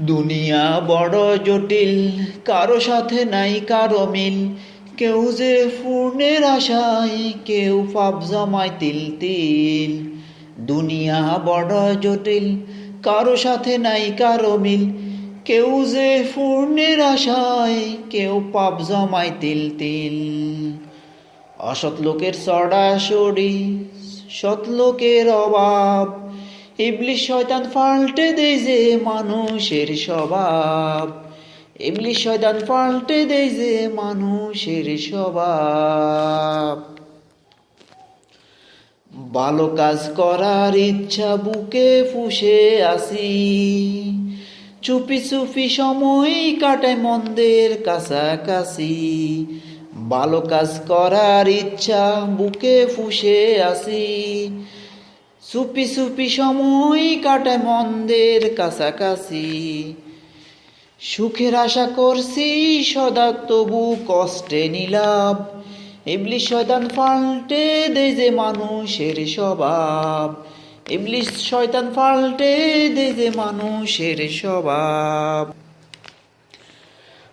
দুনিয়া বড় জটিল, কারও সাথে নাই, কারও মিল। কেউ যে পূর্ণের আশায়, কেউ পাপ জমায় তিল তিল। দুনিয়া বড় জটিল, কারও সাথে নাই, কারও মিল। কেউ যে পূর্ণের আশায়, কেউ পাপ জমায় তিল তিল। অসৎ লোকের সড়াসড়ি সৎ লোকের অভাব ইবলিশ শয়তান পাল্টে দেয় যে মানুষের স্বভাব। ইবলিশ শয়তান পাল্টে দেয় যে মানুষের স্বভাব। ভালো কাজ করার ইচ্ছা বুকে ফুসে আসি। চুপি চুপি সময় কাটায় মন্দের কাছাকাছি। ভালো কাজ করার ইচ্ছা বুকে ফুসে আসি। চুপি সুপি সময় কাটায় মন্দের কাছাকাছি। সুখের আশা করছি সদা তবু কষ্টে নিলাম। ইবলিশ শয়তান পাল্টে দেয় যে মানুষের স্বভাব। ইবলিশ শয়তান পাল্টে দেয় যে মানুষের স্বভাব।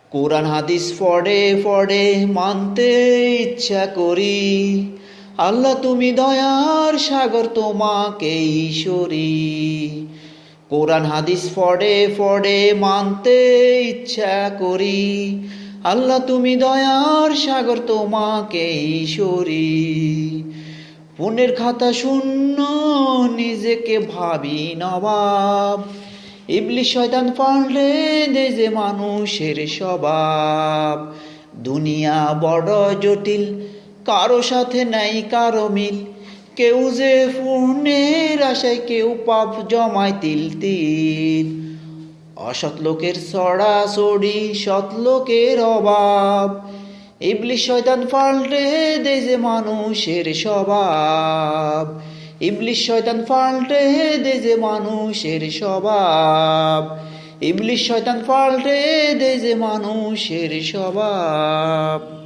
কোরআন হাদিস পড়ে পড়ে মানতে ইচ্ছা করি। আল্লাহ তুমি দয়ার সাগর তোমাকে ঈশ্বরী কোরআন হাদিস ফড়ে ফড়ে মানতে ইচ্ছা করি। আল্লাহ তুমি দয়ার সাগর তোমাকে ঈশ্বরী পুনের খাতা শূন্য, নিজেকে ভাবি নবাব। ইবলি শয়তান পারলে দে যে মানুষের স্বভাব। দুনিয়া বড় জটিল কারও সাথে নাই, কারও মিল। কেউ যে পূর্ণের আশায়, কেউ পাপ জমায় তিল তিল। অসৎ লোকের সড়াসড়ি সৎ লোকের অভাব। ইবলিশ শয়তান পাল্টে দে যে মানুষের স্বভাব। ইবলিশ শয়তান পাল্টে দে যে মানুষের স্বভাব। ইবলিশ শয়তান পাল্টে দে যে মানুষের স্বভাব।